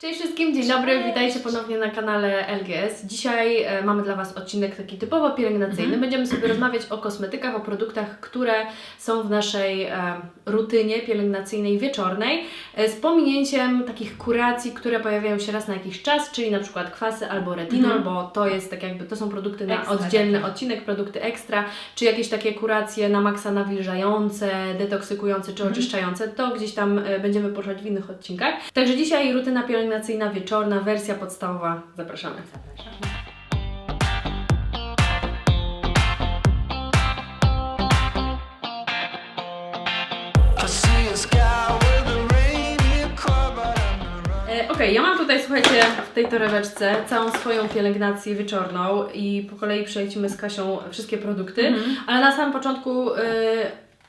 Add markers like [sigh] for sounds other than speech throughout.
Cześć wszystkim, dzień dobry, witajcie ponownie na kanale LGS. Dzisiaj e, mamy dla Was odcinek taki typowo pielęgnacyjny. Mhm. Będziemy sobie rozmawiać o kosmetykach, o produktach, które są w naszej e, rutynie pielęgnacyjnej wieczornej, e, z pominięciem takich kuracji, które pojawiają się raz na jakiś czas, czyli na przykład kwasy albo retinol, Mhm. bo to jest tak jakby, to są produkty na Ekstra oddzielny odcinek, produkty ekstra, czy jakieś takie kuracje na maksa nawilżające, detoksykujące czy Mhm. oczyszczające, to gdzieś tam e, będziemy poruszać w innych odcinkach. Także dzisiaj rutyna pielęgnacyjna wieczorna, wersja podstawowa. Zapraszamy. The E, Okej, ja mam tutaj, słuchajcie, w tej torebeczce całą swoją pielęgnację wieczorną i po kolei przelecimy z Kasią wszystkie produkty, Mhm. ale na samym początku e,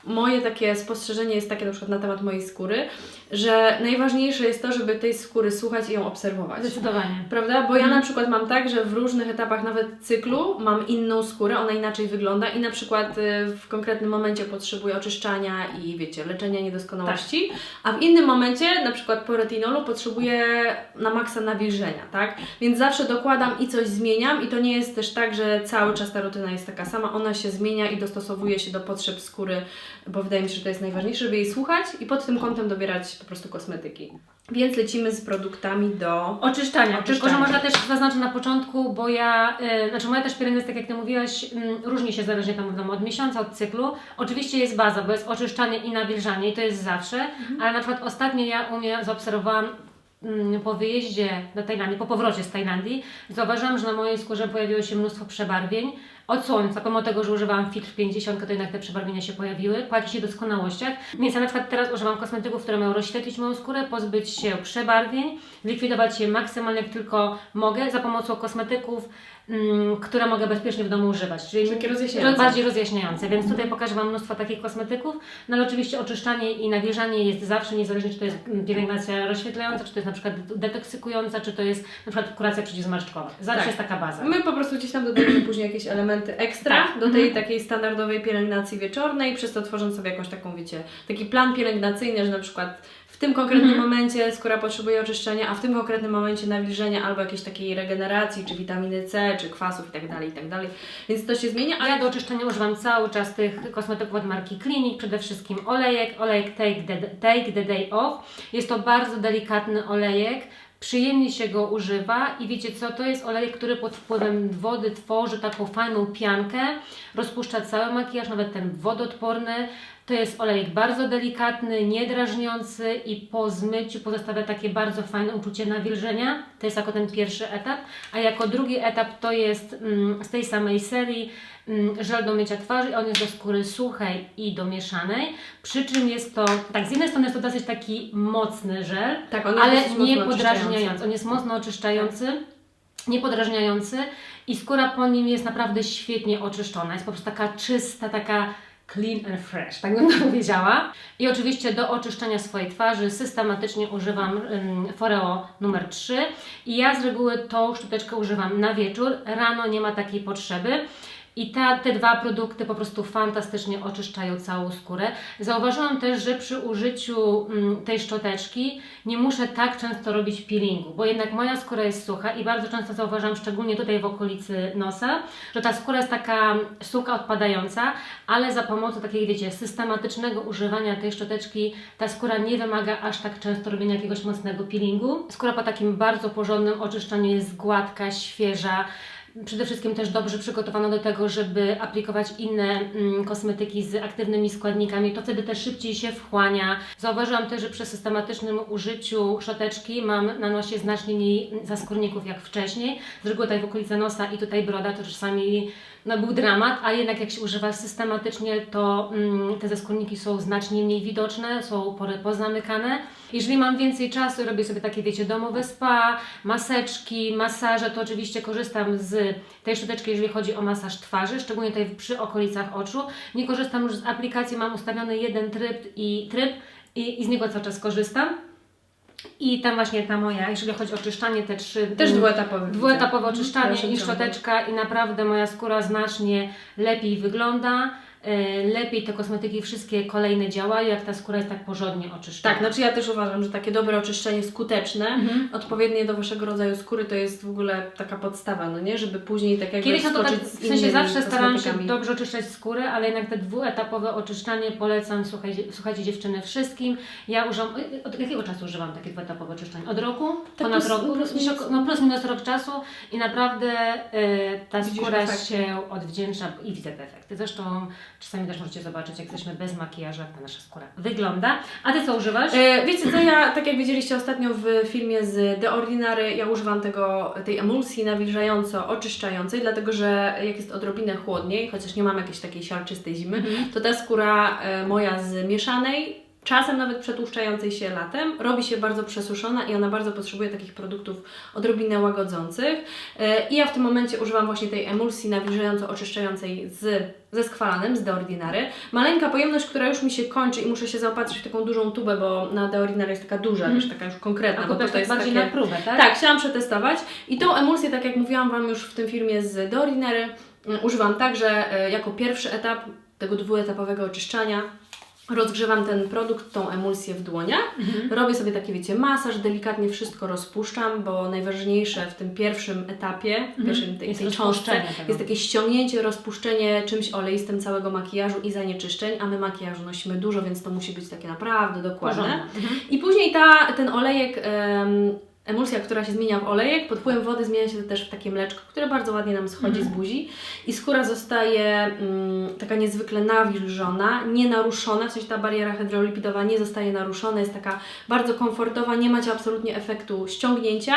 moje takie spostrzeżenie jest takie na przykład na temat mojej skóry, że najważniejsze jest to, żeby tej skóry słuchać i ją obserwować. Zdecydowanie. Prawda? Bo ja Mhm. na przykład mam tak, że w różnych etapach nawet cyklu mam inną skórę, ona inaczej wygląda i na przykład y, w konkretnym momencie potrzebuję oczyszczania i wiecie, leczenia niedoskonałości, a w innym momencie, na przykład po retinolu, potrzebuję na maksa nawilżenia, tak? Więc zawsze dokładam i coś zmieniam i to nie jest też tak, że cały czas ta rutyna jest taka sama, ona się zmienia i dostosowuje się do potrzeb skóry, bo wydaje mi się, że to jest najważniejsze, żeby jej słuchać i pod tym kątem dobierać po prostu kosmetyki. Więc lecimy z produktami do Oczyszczania. Tylko, że Oczyszczania. można też zaznaczyć na początku, bo ja, y, znaczy moja też pielęgnacja, tak jak Ty mówiłaś, mm, różni się zależnie tam wiadomo, od miesiąca, od cyklu. Oczywiście jest baza, bo jest oczyszczanie i nawilżanie i to jest zawsze, Mhm. ale na przykład ostatnio ja u mnie zaobserwowałam mm, po wyjeździe do Tajlandii, po powrocie z Tajlandii, zauważyłam, że na mojej skórze pojawiło się mnóstwo przebarwień. Od słońca, pomimo tego, że używałam filtr 50, to jednak te przebarwienia się pojawiły, płaci się doskonałościach. Więc ja na przykład teraz używam kosmetyków, które mają rozświetlić moją skórę, pozbyć się przebarwień, likwidować je maksymalnie jak tylko mogę za pomocą kosmetyków, mm, które mogę bezpiecznie w domu używać. Czyli Takie rozjaśniające. bardziej rozjaśniające. Więc tutaj pokażę Wam mnóstwo takich kosmetyków. No ale oczywiście oczyszczanie i nawilżanie jest zawsze, niezależnie czy to jest pielęgnacja rozświetlająca, czy to jest na przykład detoksykująca, czy to jest na przykład kuracja przeciwzmarszczkowa. Zawsze Tak. jest taka baza. My po prostu gdzieś tam dodajemy później jakieś elementy ekstra Tak. do tej Mhm. takiej standardowej pielęgnacji wieczornej, przez to tworząc sobie jakąś taką, wiecie, taki plan pielęgnacyjny, że na przykład w tym konkretnym Mhm. momencie skóra potrzebuje oczyszczenia, a w tym konkretnym momencie nawilżenia albo jakiejś takiej regeneracji, czy witaminy C, czy kwasów itd., itd. Więc to się zmienia, A ale ja do oczyszczenia używam cały czas tych kosmetyków od marki Clinic, przede wszystkim olejek, olejek Take the, Take the Day Off. Jest to bardzo delikatny olejek, przyjemnie się go używa i wiecie co, to jest olejek, który pod wpływem wody tworzy taką fajną piankę, rozpuszcza cały makijaż, nawet ten wodoodporny. To jest olejek bardzo delikatny, niedrażniący i po zmyciu pozostawia takie bardzo fajne uczucie nawilżenia. To jest jako ten pierwszy etap. A jako drugi etap to jest mm, z tej samej serii mm, żel do mycia twarzy. On jest do skóry suchej i do mieszanej. Przy czym jest to, tak z jednej strony jest to dosyć taki mocny żel, tak, ale nie podrażniający. On jest mocno oczyszczający, nie podrażniający i skóra po nim jest naprawdę świetnie oczyszczona. Jest po prostu taka czysta, taka clean and fresh, tak bym [laughs] powiedziała. I oczywiście do oczyszczenia swojej twarzy systematycznie używam Foreo numer 3 i ja z reguły tą sztuczkę używam na wieczór, rano nie ma takiej potrzeby. I ta, te dwa produkty po prostu fantastycznie oczyszczają całą skórę. Zauważyłam też, że przy użyciu mm, tej szczoteczki nie muszę tak często robić peelingu, bo jednak moja skóra jest sucha i bardzo często zauważam, szczególnie tutaj w okolicy nosa, że ta skóra jest taka sucha, odpadająca, ale za pomocą takiego, wiecie, systematycznego używania tej szczoteczki ta skóra nie wymaga aż tak często robienia jakiegoś mocnego peelingu. Skóra po takim bardzo porządnym oczyszczaniu jest gładka, świeża, Przede wszystkim też dobrze przygotowana do tego, żeby aplikować inne mm, kosmetyki z aktywnymi składnikami. To wtedy też szybciej się wchłania. Zauważyłam też, że przy systematycznym użyciu szczoteczki mam na nosie znacznie mniej zaskórników jak wcześniej. Z reguły tutaj w okolicy nosa i tutaj broda to czasami no, był dramat, a jednak jak się używa systematycznie, to mm, te zaskórniki są znacznie mniej widoczne, są pory pozamykane. Jeżeli mam więcej czasu, robię sobie takie, wiecie, domowe spa, maseczki, masaże, to oczywiście korzystam z tej szczoteczki, jeżeli chodzi o masaż twarzy, szczególnie tutaj przy okolicach oczu. Nie korzystam już z aplikacji, mam ustawiony jeden tryb i tryb i, i z niego cały czas korzystam. I tam właśnie ta moja, jeżeli chodzi o oczyszczanie, te trzy Też mm, dwuetapowe. Dwuetapowe oczyszczanie Proszę i szczoteczka i naprawdę moja skóra znacznie lepiej wygląda. E, lepiej te kosmetyki wszystkie kolejne działają, jak ta skóra jest tak porządnie oczyszczona. Tak, znaczy ja też uważam, że takie dobre oczyszczenie skuteczne, Mhm. odpowiednie do Waszego rodzaju skóry, to jest w ogóle taka podstawa, no nie? Żeby później tak jakby Kiedyś no to tak, w sensie zawsze starałam się dobrze oczyszczać skórę, ale jednak te dwuetapowe oczyszczanie polecam, słuchajcie, słuchajcie dziewczyny, wszystkim. Ja używam, y, od jakiego czasu używam takie dwuetapowe oczyszczanie? Od roku? Tak Ponad plus- roku? plus minus. no plus minus rok czasu i naprawdę y, ta skóra efekty. się odwdzięcza i widzę te efekty. Zresztą czasami też możecie zobaczyć, jak jesteśmy bez makijażu, jak ta nasza skóra wygląda. A Ty co używasz? E, wiecie co, ja tak jak widzieliście ostatnio w filmie z The Ordinary, ja używam tego, tej emulsji nawilżająco oczyszczającej, dlatego że jak jest odrobinę chłodniej, chociaż nie mam jakiejś takiej siarczystej zimy, Mhm. to ta skóra e, moja z mieszanej, czasem nawet przetłuszczającej się latem, robi się bardzo przesuszona i ona bardzo potrzebuje takich produktów odrobinę łagodzących. E, I ja w tym momencie używam właśnie tej emulsji nawilżająco oczyszczającej z, ze skwalanem, z The Ordinary. Maleńka pojemność, która już mi się kończy i muszę się zaopatrzyć w taką dużą tubę, bo na The Ordinary jest taka duża, Mhm. wiesz, taka już konkretna, A bo tutaj tak jest bardziej takie... na próbę, tak? Tak, chciałam przetestować i tą emulsję, tak jak mówiłam Wam już w tym filmie z The Ordinary, mm, używam także e, jako pierwszy etap tego dwuetapowego oczyszczania. Rozgrzewam ten produkt, tą emulsję w dłoniach. Mhm. Robię sobie taki, wiecie, masaż, delikatnie wszystko rozpuszczam, bo najważniejsze w tym pierwszym etapie, w pierwszym tej, Jest tej cząstce, tego. jest takie ściągnięcie, rozpuszczenie czymś oleistym całego makijażu i zanieczyszczeń, a my makijażu nosimy dużo, więc to musi być takie naprawdę dokładne. Mhm. I później ta, ten olejek, emulsja, która się zmienia w olejek, pod wpływem wody zmienia się to też w takie mleczko, które bardzo ładnie nam schodzi Mhm. z buzi. I skóra zostaje mm, taka niezwykle nawilżona, nienaruszona, w sensie ta bariera hydrolipidowa nie zostaje naruszona, jest taka bardzo komfortowa, nie macie absolutnie efektu ściągnięcia.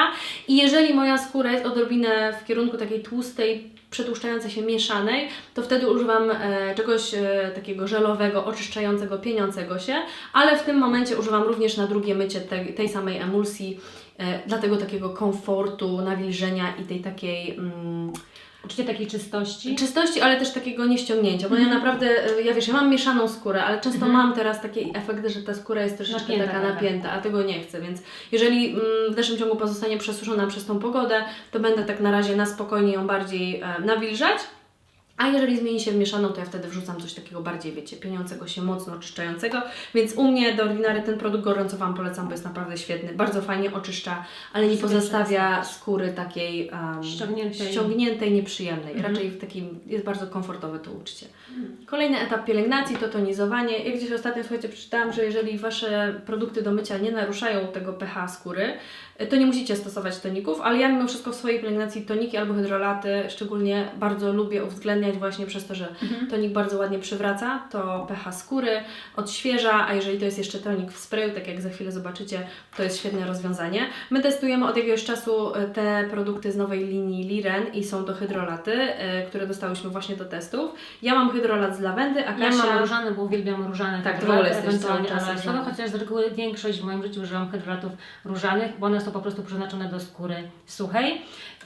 I jeżeli moja skóra jest odrobinę w kierunku takiej tłustej, przetłuszczającej się mieszanej, to wtedy używam e, czegoś e, takiego żelowego, oczyszczającego, pieniącego się, ale w tym momencie używam również na drugie mycie tej, tej samej emulsji, e, dla tego takiego komfortu, nawilżenia i tej takiej mm, Uczucie takiej czystości. czystości, ale też takiego nieściągnięcia, bo Mhm. ja naprawdę, e, ja wiesz, ja mam mieszaną skórę, ale często Mhm. mam teraz taki efekt, że ta skóra jest troszeczkę Napięta taka taka. napięta, a tego nie chcę, więc jeżeli mm, w dalszym ciągu pozostanie przesuszona przez tą pogodę, to będę tak na razie na spokojnie ją bardziej e, nawilżać. A jeżeli zmieni się w mieszaną, to ja wtedy wrzucam coś takiego bardziej, wiecie, pieniącego się, mocno oczyszczającego. Więc u mnie do Ordinary ten produkt gorąco Wam polecam, bo jest naprawdę świetny. Bardzo fajnie oczyszcza, ale nie pozostawia skóry takiej um, Ściągniętej. ściągniętej, nieprzyjemnej. Mhm. Raczej w takim, jest bardzo komfortowe to uczucie. Kolejny etap pielęgnacji to tonizowanie. Jak gdzieś ostatnio, słuchajcie, przeczytałam, że jeżeli Wasze produkty do mycia nie naruszają tego pH skóry, to nie musicie stosować toników, ale ja mimo wszystko w swojej pielęgnacji toniki albo hydrolaty szczególnie bardzo lubię uwzględniać właśnie przez to, że Mhm. tonik bardzo ładnie przywraca to pH skóry, odświeża, a jeżeli to jest jeszcze tonik w sprayu, tak jak za chwilę zobaczycie, to jest świetne rozwiązanie. My testujemy od jakiegoś czasu e, te produkty z nowej linii Liren i są to hydrolaty, e, które dostałyśmy właśnie do testów. Ja mam hydrolat z lawendy, a Ja Kasia... mam różane, bo uwielbiam różane Tak, hydrolaty, w ogóle jesteś ewentualnie aloesowe, różane. chociaż z reguły większość w moim życiu używam hydrolatów różanych, bo one są po prostu przeznaczone do skóry suchej.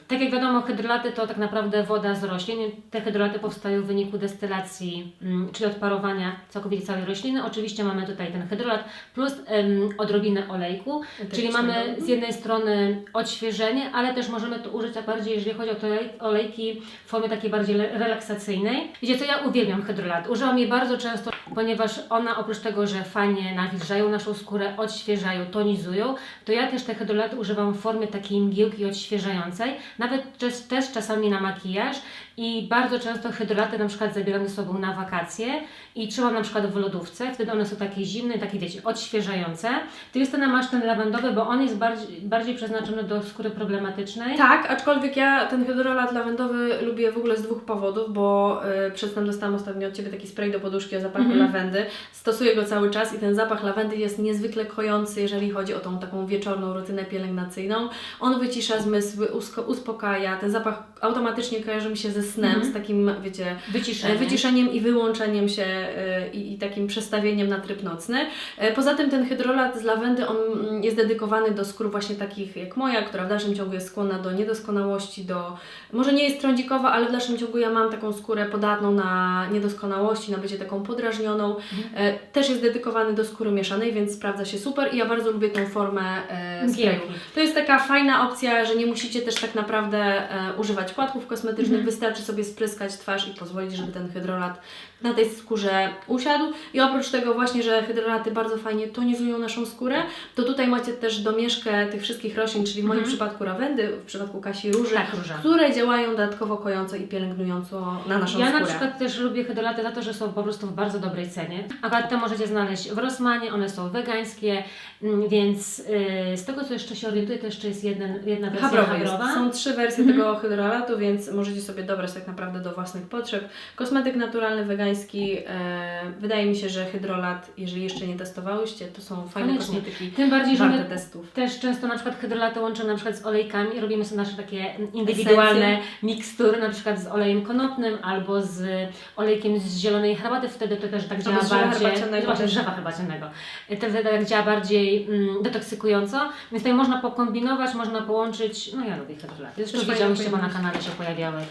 Tak jak wiadomo, hydrolaty to tak naprawdę woda z roślin. Te hydrolaty powstają w wyniku destylacji, mm, czyli odparowania całkowicie całej rośliny. Oczywiście mamy tutaj ten hydrolat plus em, odrobinę olejku, czyli mamy z jednej strony odświeżenie, ale też możemy to użyć tak bardziej, jeżeli chodzi o te olej- olejki w formie takiej bardziej relaksacyjnej. Wiecie co, ja uwielbiam hydrolat. Używam jej bardzo często, ponieważ ona oprócz tego, że fajnie nawilżają naszą skórę, odświeżają, tonizują, to ja też te hydrolaty używam w formie takiej mgiełki odświeżającej, nawet też, też czasami na makijaż i bardzo często hydrolaty na przykład zabieram ze sobą na wakacje i trzymam na przykład w lodówce, wtedy one są takie zimne, takie wiecie, odświeżające. Ty Justyna masz ten lawendowy, bo on jest bardziej, bardziej przeznaczony do skóry problematycznej. Tak, aczkolwiek ja ten hydrolat lawendowy lubię w ogóle z dwóch powodów, bo y, przedtem dostałam ostatnio od Ciebie taki spray do poduszki o zapachu Mhm. lawendy. Stosuję go cały czas i ten zapach lawendy jest niezwykle kojący, jeżeli chodzi o tą taką wieczorną rutynę pielęgnacyjną. On wycisza zmysły, uspokaja. Ten zapach automatycznie kojarzy mi się ze snem, Mhm. z takim, wiecie, Wyciszenie. wyciszeniem i wyłączeniem się y, i, i takim przestawieniem na tryb nocny. E, Poza tym ten hydrolat z lawendy, on mm, jest dedykowany do skór właśnie takich jak moja, która w dalszym ciągu jest skłonna do niedoskonałości, do... Może nie jest trądzikowa, ale w dalszym ciągu ja mam taką skórę podatną na niedoskonałości, na bycie taką podrażnioną. E, Też jest dedykowany do skóry mieszanej, więc sprawdza się super i ja bardzo lubię tą formę e, sprayu. To jest taka fajna opcja, że nie musicie też tak naprawdę używać płatków kosmetycznych, Mhm. wystarczy sobie spryskać twarz i pozwolić, żeby ten hydrolat na tej skórze usiadł i oprócz tego właśnie, że hydrolaty bardzo fajnie tonizują naszą skórę, to tutaj macie też domieszkę tych wszystkich roślin, czyli w moim przypadku lawendy, w przypadku Kasi róży, Tak, które działają dodatkowo kojąco i pielęgnująco na naszą Ja skórę. na przykład też lubię hydrolaty za to, że są po prostu w bardzo dobrej cenie. Akurat te możecie znaleźć w Rossmanie, one są wegańskie, mm, więc yy, z tego co jeszcze się orientuję, to jeszcze jest jeden, jedna wersja Habrowy habrowa. jest. Są trzy wersje Mhm. tego hydrolatu, więc możecie sobie dobrać tak naprawdę do własnych potrzeb. Kosmetyk naturalny, wegański. E, wydaje mi się, że hydrolat, jeżeli jeszcze nie testowałyście, to są fajne Koniecznie. kosmetyki. Tym bardziej, że my testów. też często na przykład hydrolaty łączymy na przykład z olejkami, robimy sobie nasze takie indywidualne mikstury, na przykład z olejem konopnym albo z olejkiem z zielonej herbaty, wtedy to też tak działa bardziej, właśnie drzewa herbacianego, to wtedy tak działa bardziej mm, detoksykująco, więc tutaj można pokombinować, można połączyć, no ja lubię hydrolaty, zresztą widziałyście, bo na kanale się pojawiały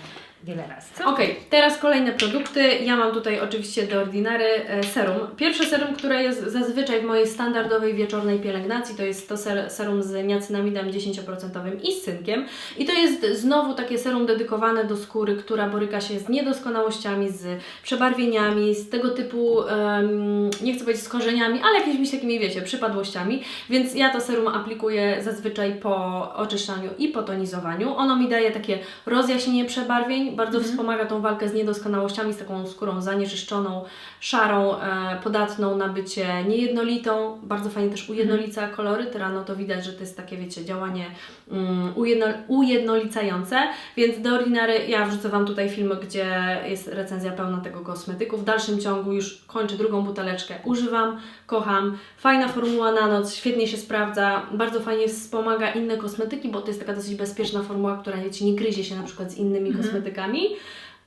wiele razy. Co? Teraz kolejne produkty. Ja mam tutaj oczywiście do Ordinary e, serum. Pierwsze serum, które jest zazwyczaj w mojej standardowej wieczornej pielęgnacji, to jest to ser, serum z niacinamidem 10% i z cynkiem. I to jest znowu takie serum dedykowane do skóry, która boryka się z niedoskonałościami, z przebarwieniami, z tego typu, nie chcę powiedzieć skorzeniami, ale jakimiś takimi, wiecie, przypadłościami. Więc ja to serum aplikuję zazwyczaj po oczyszczaniu i po tonizowaniu. Ono mi daje takie rozjaśnienie przebarwień, bardzo wspomaga tą walkę z niedoskonałościami, z taką skórą zanieczyszczoną, szarą, e, podatną na bycie niejednolitą. Bardzo fajnie też ujednolica kolory. Rano to widać, że to jest takie, wiecie, działanie mm, ujedno, ujednolicające. Więc do Ordinary ja wrzucę Wam tutaj film, gdzie jest recenzja pełna tego kosmetyku. W dalszym ciągu już kończę drugą buteleczkę. Używam, kocham. Fajna formuła na noc, świetnie się sprawdza. Bardzo fajnie wspomaga inne kosmetyki, bo to jest taka dosyć bezpieczna formuła, która wiecie, nie gryzie się na przykład z innymi kosmetykami.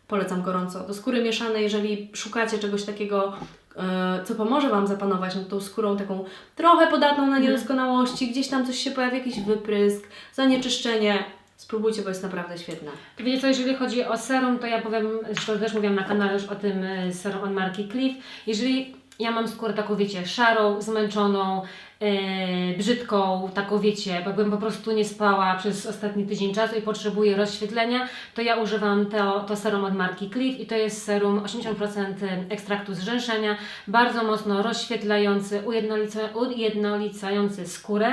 Polecam gorąco. Do skóry mieszanej, jeżeli szukacie czegoś takiego, e, co pomoże Wam zapanować nad tą skórą taką trochę podatną na niedoskonałości, gdzieś tam coś się pojawi, jakiś wyprysk, zanieczyszczenie, spróbujcie, bo jest naprawdę świetne. Wiecie co, jeżeli chodzi o serum, to ja powiem, zresztą też mówiłam na kanale już o tym e, serum od marki Cliff. Jeżeli ja mam skórę taką, wiecie, szarą, zmęczoną, e, brzydką, taką, wiecie, bo bym po prostu nie spała przez ostatni tydzień czasu i potrzebuję rozświetlenia, to ja używam to, to serum od marki Cliff i to jest serum 80% ekstraktu z rzęszenia, bardzo mocno rozświetlający, ujednolica, ujednolicający skórę.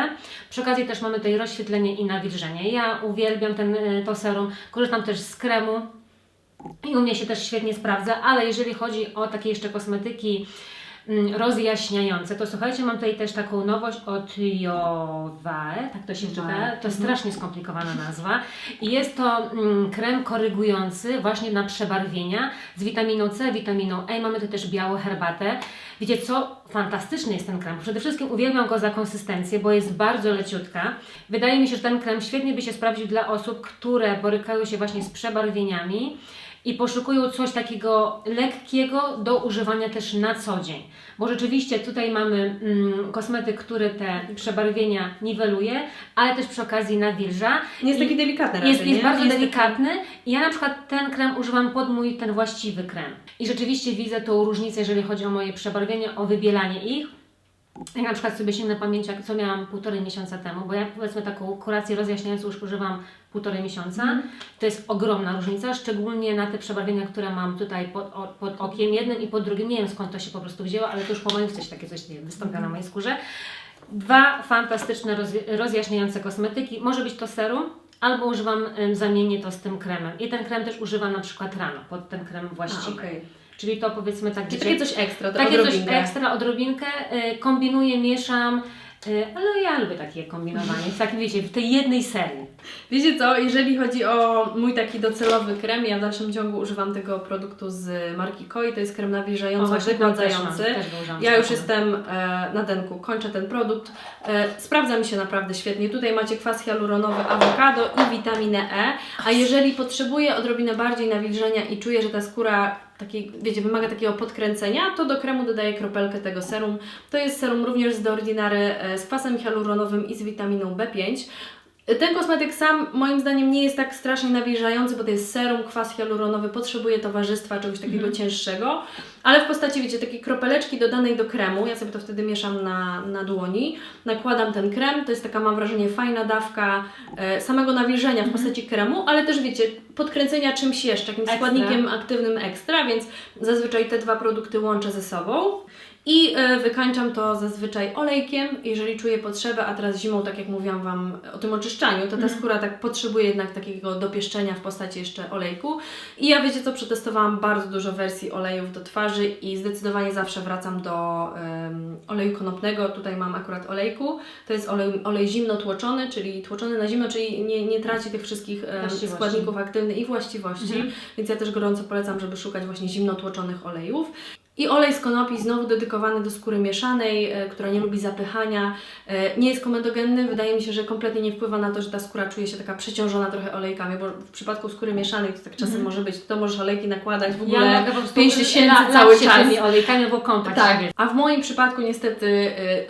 Przy okazji też mamy tutaj rozświetlenie i nawilżenie. Ja uwielbiam ten, e, to serum, korzystam też z kremu, i u mnie się też świetnie sprawdza, ale jeżeli chodzi o takie jeszcze kosmetyki rozjaśniające, to słuchajcie, mam tutaj też taką nowość od Jovae, tak to się czyta, to strasznie skomplikowana nazwa i jest to mm, krem korygujący właśnie na przebarwienia z witaminą C, witaminą E, mamy tu też białą herbatę. Wiecie co? Fantastyczny jest ten krem. Przede wszystkim uwielbiam go za konsystencję, bo jest bardzo leciutka. Wydaje mi się, że ten krem świetnie by się sprawdził dla osób, które borykają się właśnie z przebarwieniami i poszukują coś takiego lekkiego do używania też na co dzień. Bo rzeczywiście tutaj mamy mm, kosmetyk, który te przebarwienia niweluje, ale też przy okazji nawilża. Nie jest I taki delikatny raczej, jest, jest bardzo jest delikatny i ja na przykład ten krem używam pod mój ten właściwy krem. I rzeczywiście widzę tą różnicę, jeżeli chodzi o moje przebarwienia, o wybielanie ich. Ja na przykład sobie sięgnę pamięć, jak- co miałam półtorej miesiąca temu, bo ja powiedzmy taką kurację rozjaśniającą już używam półtorej miesiąca. Mhm. To jest ogromna różnica, szczególnie na te przebarwienia, które mam tutaj pod, o, pod okiem jednym i pod drugim. Nie wiem skąd to się po prostu wzięło, ale to już po majówce się takie coś nie wiem, wystąpia na mojej skórze. Dwa fantastyczne rozjaśniające kosmetyki. Może być to serum, albo używam ym, zamiennie to z tym kremem. I ten krem też używam na przykład rano, pod ten krem A, właściwy. Czyli to powiedzmy tak, Czyli takie coś ekstra, to takie coś odrobinkę. ekstra, odrobinkę, y, kombinuję, mieszam, y, ale ja lubię takie kombinowanie, w takim wiecie, w tej jednej serii. Wiecie co, jeżeli chodzi o mój taki docelowy krem, ja w dalszym ciągu używam tego produktu z marki Koi, to jest krem nawilżający, wygładzający. Ja już jestem e, na denku, kończę ten produkt. E, sprawdza mi się naprawdę świetnie. Tutaj macie kwas hialuronowy, awokado i witaminę E. A jeżeli potrzebuję odrobinę bardziej nawilżenia i czuję, że ta skóra takiej, wiecie, wymaga takiego podkręcenia, to do kremu dodaję kropelkę tego serum. To jest serum również z The Ordinary e, z kwasem hialuronowym i z witaminą B5. Ten kosmetyk sam moim zdaniem nie jest tak strasznie nawilżający, bo to jest serum, kwas hialuronowy, potrzebuje towarzystwa, czegoś takiego Mhm. cięższego, ale w postaci, wiecie, takiej kropeleczki dodanej do kremu, ja sobie to wtedy mieszam na, na dłoni, nakładam ten krem, to jest taka, mam wrażenie, fajna dawka e, samego nawilżenia w postaci kremu, ale też, wiecie, podkręcenia czymś jeszcze, jakimś Ekstra. składnikiem aktywnym ekstra, więc zazwyczaj te dwa produkty łączę ze sobą. I e, wykańczam to zazwyczaj olejkiem, jeżeli czuję potrzebę, a teraz zimą, tak jak mówiłam Wam o tym oczyszczaniu, to ta Mhm. skóra tak potrzebuje jednak takiego dopieszczenia w postaci jeszcze olejku. I ja wiecie co, przetestowałam bardzo dużo wersji olejów do twarzy i zdecydowanie zawsze wracam do em, oleju konopnego. Tutaj mam akurat olejku. To jest olej, olej zimno tłoczony, czyli tłoczony na zimno, czyli nie, nie traci tych wszystkich Właściwości. składników aktywnych i właściwości. Mhm. Więc ja też gorąco polecam, żeby szukać właśnie zimno tłoczonych olejów. I olej z konopi znowu dedykowany do skóry mieszanej, e, która nie lubi zapychania. E, nie jest komedogenny, wydaje mi się, że kompletnie nie wpływa na to, że ta skóra czuje się taka przeciążona trochę olejkami, bo w przypadku skóry mieszanej to tak czasem może być, to możesz olejki nakładać w ogóle Ja mogę po prostu 5 tysięcy cały czas. tymi olejkami albo kąpać Tak, a w moim przypadku niestety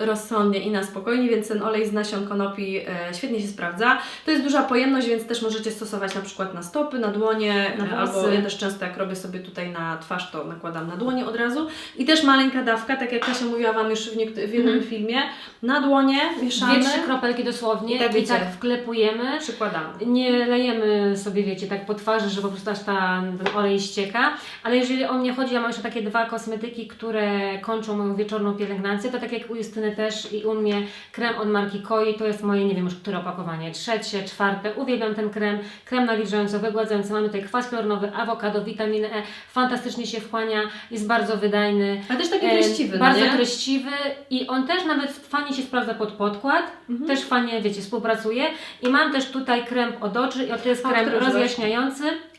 y, rozsądnie i na spokojnie, więc ten olej z nasion konopi świetnie się sprawdza. To jest duża pojemność, więc też możecie stosować na przykład na stopy, na dłonie, Na albo ja też często jak robię sobie tutaj na twarz, to nakładam na dłonie od razu. I też maleńka dawka, tak jak Kasia mówiła Wam już w, w jednym Mhm. filmie, na dłonie mieszamy, Dwie, trzy kropelki dosłownie I tak i tak wklepujemy. przykładamy. Nie lejemy sobie, wiecie, tak po twarzy, że po prostu aż ta, ten olej ścieka, ale jeżeli o mnie chodzi, ja mam jeszcze takie dwa kosmetyki, które kończą moją wieczorną pielęgnację, to tak jak u Justyny też i u mnie krem od marki Koi, to jest moje, nie wiem już które opakowanie, trzecie, czwarte, uwielbiam ten krem, krem nawilżający, wygładzający, mamy tutaj kwas chloronowy, awokado, witaminę E, fantastycznie się wchłania, jest bardzo wydajny. Ale też taki E, treściwy, no Bardzo nie? treściwy i on też nawet fajnie się sprawdza pod podkład, Mhm. też fajnie, wiecie, współpracuje. I mam też tutaj krem od oczy i to jest krem używasz?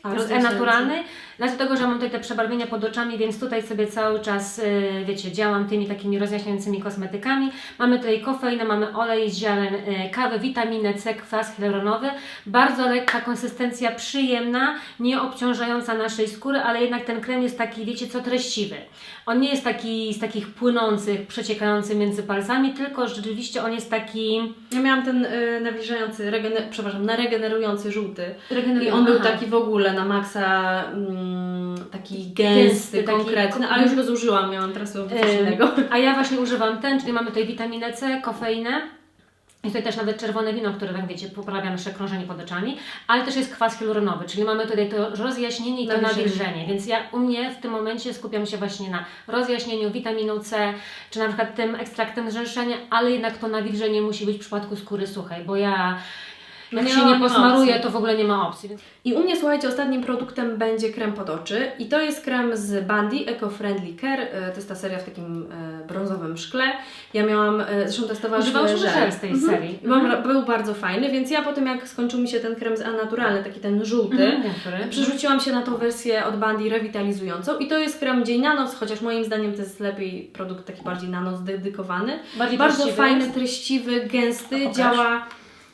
A, rozjaśniający. naturalny. Dlatego, że mam tutaj te przebarwienia pod oczami, więc tutaj sobie cały czas, y, wiecie, działam tymi takimi rozjaśniającymi kosmetykami. Mamy tutaj kofeinę, mamy olej z ziaren y, kawy, witaminę C, kwas hialuronowy. Bardzo lekka konsystencja, przyjemna, nie obciążająca naszej skóry, ale jednak ten krem jest taki, wiecie co, treściwy. On nie jest taki z takich płynących, przeciekający między palcami, tylko rzeczywiście on jest taki Ja miałam ten y, nawilżający, regener- przepraszam, naregenerujący żółty. I regenerujący. on był Aha. taki w ogóle na maksa mm, taki Gęsty, gęsty, taki- konkretny, ale już go zużyłam, miałam teraz coś innego. A ja właśnie używam ten, czyli mamy tutaj witaminę C, kofeinę. I tutaj też nawet czerwone wino, które tak wiecie, poprawia nasze krążenie pod oczami, ale też jest kwas hialuronowy, czyli mamy tutaj to rozjaśnienie i to Nawilżenie. Więc ja u mnie w tym momencie skupiam się właśnie na rozjaśnieniu, witaminą C, czy na przykład tym ekstraktem z rzęszenia, ale jednak to nawilżenie musi być w przypadku skóry suchej, bo ja jak Nie się nie nie ma posmaruję, opcji. to w ogóle nie ma opcji. Więc I u mnie, słuchajcie, ostatnim produktem będzie krem pod oczy i to jest krem z Bandy Eco Friendly Care, e, to jest ta seria w takim e, brązowym szkle. Ja miałam, e, zresztą testowałaś Używałyśmy żel. z tej Mhm. serii. I Był, bardzo fajny, więc ja potem jak skończył mi się ten krem z A naturalny, taki ten żółty, Mhm, który. Przerzuciłam się na tą wersję od Bandy rewitalizującą i to jest krem dzień na noc, chociaż moim zdaniem to jest lepiej produkt taki bardziej na noc dedykowany. Bardziej Bardzo treściwy fajny, treściwy, gęsty, Pokaż. działa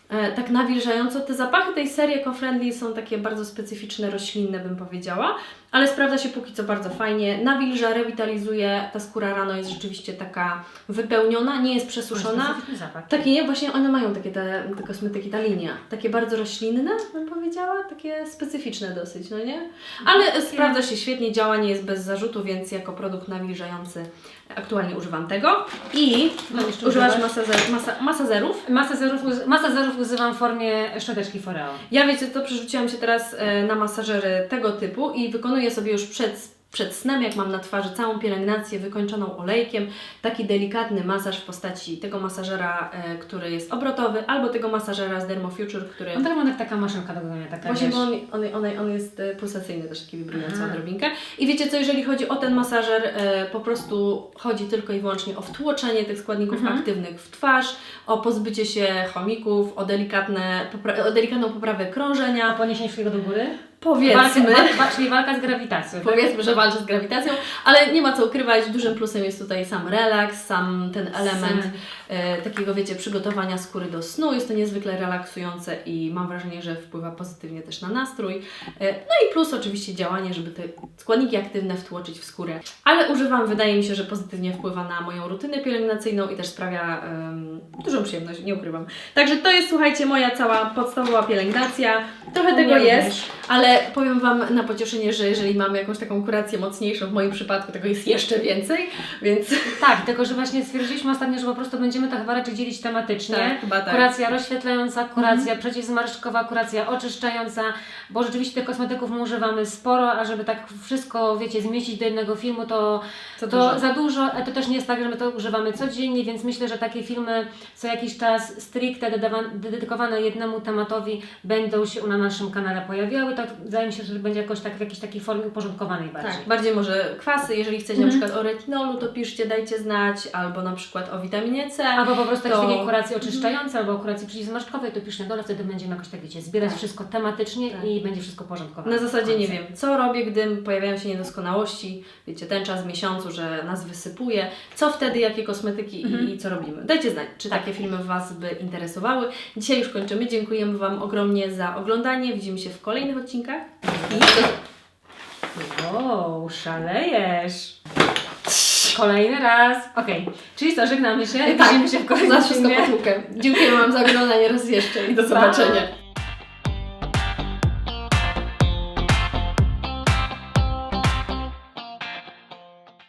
e, tak nawilżająco. Te zapachy tej serii eco-friendly są takie bardzo specyficzne, roślinne bym powiedziała, ale sprawdza się póki co bardzo fajnie. Nawilża, rewitalizuje, ta skóra rano jest rzeczywiście taka wypełniona, nie jest przesuszona. Takie nie, właśnie one mają takie te, te kosmetyki, ta linia. Takie bardzo roślinne, bym powiedziała, takie specyficzne dosyć, no nie? Ale sprawdza się świetnie, działa, nie jest bez zarzutu, więc jako produkt nawilżający aktualnie używam tego. I No, używasz masazer, masa, masazerów. Masę zerów, uz- masę zerów używam w formie szczoteczki Foreo. Ja wiecie co, przerzuciłam się teraz e, na masażery tego typu i wykonuję sobie już przed, przed snem, jak mam na twarzy całą pielęgnację wykończoną olejkiem, taki delikatny masaż w postaci tego masażera, e, który jest obrotowy, albo tego masażera z Dermofuture, który... On tak wygląda jak taka maszynka do godzenia, taka Właśnie, wiesz. bo on, on, on, on jest e, pulsacyjny, też taki wibrujący Aha. odrobinkę. I wiecie co, jeżeli chodzi o ten masażer, e, po prostu chodzi tylko i wyłącznie o wtłoczenie tych składników Mhm. aktywnych w twarz, o pozbycie się chomików, o, delikatne, popra- o delikatną poprawę krążenia. poniesienie wszystkiego do góry? Powiedzmy, Walka, walka, czyli walka z grawitacją. tak? powiedzmy, że walczę z grawitacją, ale nie ma co ukrywać, dużym plusem jest tutaj sam relaks, sam ten element. E, takiego, wiecie, przygotowania skóry do snu. Jest to niezwykle relaksujące i mam wrażenie, że wpływa pozytywnie też na nastrój. E, no i plus oczywiście działanie, żeby te składniki aktywne wtłoczyć w skórę. Ale używam, wydaje mi się, że pozytywnie wpływa na moją rutynę pielęgnacyjną i też sprawia em, dużą przyjemność, nie ukrywam. Także to jest, słuchajcie, moja cała podstawowa pielęgnacja. Trochę tego Ja jest, również. ale powiem Wam na pocieszenie, że jeżeli mamy jakąś taką kurację mocniejszą, w moim przypadku tego jest jeszcze więcej, więc Tak, tylko że właśnie stwierdziliśmy ostatnio, że po prostu będziemy to chyba raczej dzielić tematycznie. Tak, chyba tak. Kuracja rozświetlająca, kuracja przeciwzmarszczkowa, kuracja oczyszczająca, bo rzeczywiście tych kosmetyków my używamy sporo, a żeby tak wszystko, wiecie, zmieścić do jednego filmu, to, Za to dużo. za dużo, a to też nie jest tak, że my to używamy codziennie, więc myślę, że takie filmy co jakiś czas stricte dedykowane jednemu tematowi będą się na naszym kanale pojawiały. To wydaje mi się, że będzie jakoś tak w jakiejś takiej formie uporządkowanej bardziej. Tak, bardziej może kwasy, jeżeli chcecie Mhm. na przykład o retinolu, to piszcie, dajcie znać, albo na przykład o witaminie C. Albo po prostu to- jakieś takiej kuracji oczyszczającej, albo kuracji przeciwzmarszczkowej, to pisz na dole, wtedy będziemy jakoś tak, wiecie, zbierać Tak. wszystko tematycznie Tak. i będzie wszystko porządkowane. Na zasadzie nie wiem, co robię, gdy pojawiają się niedoskonałości, wiecie, ten czas w miesiącu, że nas wysypuje, co wtedy, jakie kosmetyki Mhm. i, i co robimy. Dajcie znać, czy Tak. takie filmy Was by interesowały. Dzisiaj już kończymy, dziękujemy Wam ogromnie za oglądanie, widzimy się w kolejnych odcinkach i Wow, szalejesz! Kolejny raz. Okej, czyli co, żegnamy się. Tak. Widzimy się w kolejnym za wszystko filmie. Dziękujemy Wam za oglądanie raz jeszcze i do zobaczenia.